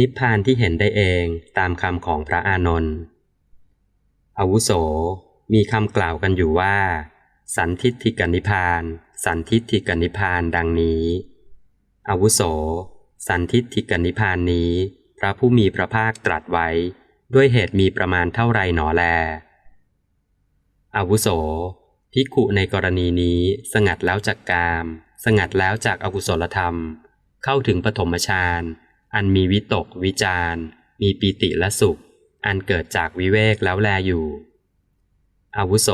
นิพพานที่เห็นได้เองตามคำของพระอานนท์อาวุโสมีคำกล่าวกันอยู่ว่า สันทิฏฐิกนิพพาน สันทิฏฐิกนิพพานดังนี้อาวุโส สันทิฏฐิกนิพพานนี้ พระผู้มีพระภาคตรัสไว้ ด้วยเหตุมีประมาณเท่าไรหนอแล อาวุโสภิกขุในกรณีนี้สงัดแล้วจากกาม สงัดแล้วจากอากุศลธรรม เข้าถึงปฐมฌาน อันมีวิตกวิจารมีปีติและสุข อันเกิดจากวิเวกแล้วแลอยู่อาวุโส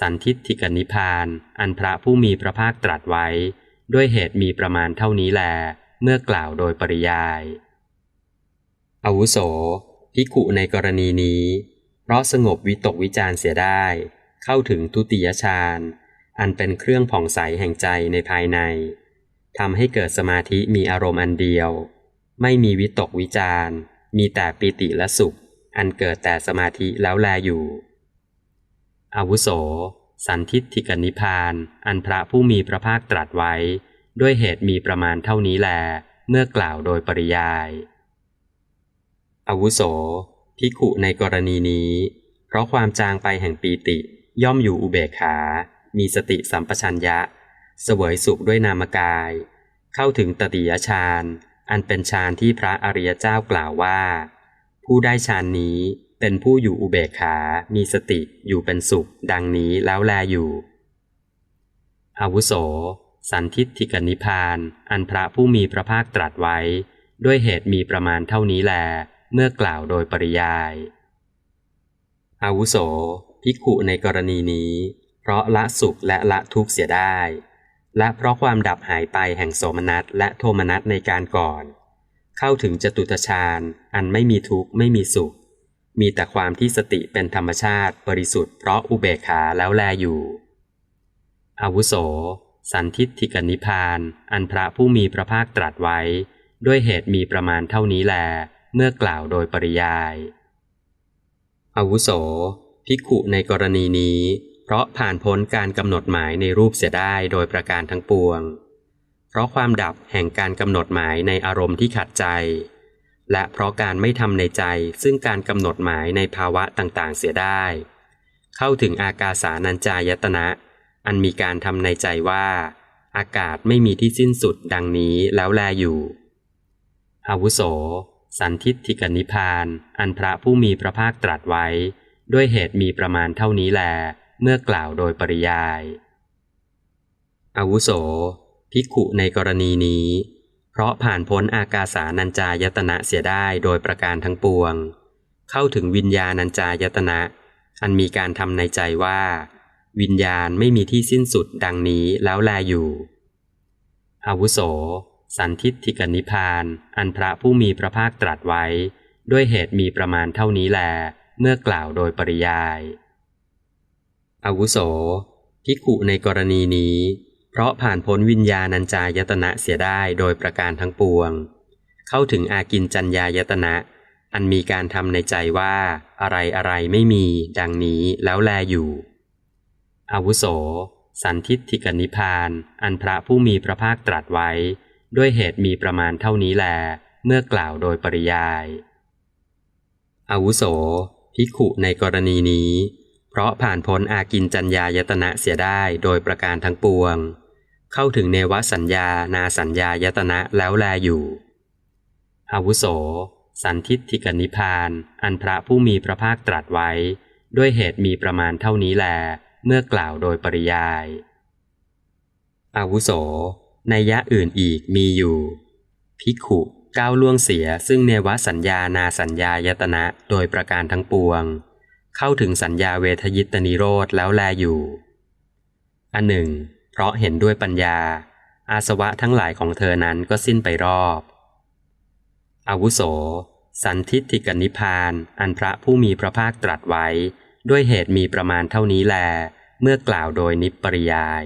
สันทิฏฐิกนิพาน อันพระผู้มีพระภาคตรัสไว้ ด้วยเหตุมีประมาณเท่านี้แล เมื่อกล่าวโดยปริยายอาวุโสภิกุในกรณีนี้ เพราะสงบวิตกวิจารเสียได้ เข้าถึงทุติยฌานอันเป็นเครื่องผ่องใสแห่งใจในภายในทำให้เกิดสมาธิมีอารมณ์อันเดียว ไม่มีวิตกวิจารมีแต่ปิติและสุข อันเกิดแต่สมาธิแล้วแลอยู่ อาวุโส สันทิฏฐิกนิพาน อันพระผู้มีพระภาคตรัสไว้ ด้วยเหตุมีประมาณเท่านี้แล เมื่อกล่าวโดยปริยาย อาวุโสพิขุในกรณีนี้ เพราะความจางไปแห่งปีติ ย่อมอยู่อุเบกขา มีสติสัมปชัญญะ เสวยสุขด้วยนามกาย เข้าถึงตติยฌาน อันเป็นฌานที่พระอริยเจ้ากล่าวว่า ผู้ได้ฌานนี้เป็นผู้อยู่อุเบกขา มีสติอยู่เป็นสุข ดังนี้แล้วแลอยู่อาวุโส สันทิฏฐิกนิพาน อันพระผู้มีพระภาคตรัสไว้ ด้วยเหตุมีประมาณเท่านี้แล เมื่อกล่าวโดยปริยายอาวุโสภิกขุในกรณีนี้ เพราะละสุขและละทุกข์เสียได้ และเพราะความดับหายไปแห่งโสมนัสและโทมนัสในการก่อน เข้าถึงจตุตฌานอันไม่มีทุกข์ไม่มีสุข มีแต่ความที่สติเป็นธรรมชาติบริสุทธิ์เพราะอุเบกขาแล้วแลอยู่อาวุโส สันทิฏฐิกนิพาน อันพระผู้มีพระภาคตรัสไว้ ด้วยเหตุมีประมาณเท่านี้แล เมื่อกล่าวโดยปริยายอาวุโสภิกขุในกรณีนี้ เพราะผ่านพ้นการกำหนดหมายในรูปเสียได้โดยประการทั้งปวง เพราะความดับแห่งการกำหนดหมายในอารมณ์ที่ขัดใจ และเพราะการไม่ทำในใจซึ่งการกำหนดหมายในภาวะต่างๆเสียได้ เข้าถึงอากาสานัญจายตนะ อันมีการทำในใจว่า อากาศไม่มีที่สิ้นสุดดังนี้แล้วแลอยู่อาวุโส สันทิฏฐิกนิพาน อันพระผู้มีพระภาคตรัสไว้ ด้วยเหตุมีประมาณเท่านี้แล เมื่อกล่าวโดยปริยาย อาวุโส ภิกขุในกรณีนี้ เพราะผ่านพ้นอากาสานัญจายตนะเสียได้โดยประการทั้งปวง เข้าถึงวิญญาณัญจายตนะ อันมีการทำในใจว่า วิญญาณไม่มีที่สิ้นสุดดังนี้แล้วแลอยู่อาวุโส สันทิฏฐิกนิพาน อันพระผู้มีพระภาคตรัสไว้ ด้วยเหตุมีประมาณเท่านี้แล เมื่อกล่าวโดยปริยาย อาวุโสภิกขุในกรณีนี้ เพราะผ่านพ้นวิญญาณัญจายตนะเสียได้โดยประการทั้งปวง เข้าถึงอากินจัญญายตนะ อันมีการทำในใจว่าอะไรอะไรไม่มีดังนี้แล้วแลอยู่อาวุโส สันทิฏฐิกนิพาน อันพระผู้มีพระภาคตรัสไว้ ด้วยเหตุมีประมาณเท่านี้แล เมื่อกล่าวโดยปริยายอาวุโสภิกขุในกรณีนี้ เพราะผ่านพ้นอากินจัญญายตนะเสียได้โดยประการทั้งปวง เข้าถึงเนวสัญญานาสัญญายตนะแล้วแลอยู่ อาวุโส สันทิฏฐิกนิพาน อันพระผู้มีพระภาคตรัสไว้ ด้วยเหตุมีประมาณเท่านี้แล เมื่อกล่าวโดยปริยาย อาวุโสในยะอื่นอีกมีอยู่ ภิกขุก้าวล่วงเสียซึ่งเนวสัญญานาสัญญายตนะโดยประการทั้งปวง เข้าถึงสัญญาเวทยิตนิโรธแล้วแลอยู่ อันหนึ่ง เพราะเห็นด้วยปัญญา อาสวะทั้งหลายของเธอนั้นก็สิ้นไปรอบ อาวุโส สันทิฏฐิกนิพาน อันพระผู้มีพระภาคตรัสไว้ ด้วยเหตุมีประมาณเท่านี้แล เมื่อกล่าวโดยนิปปริยาย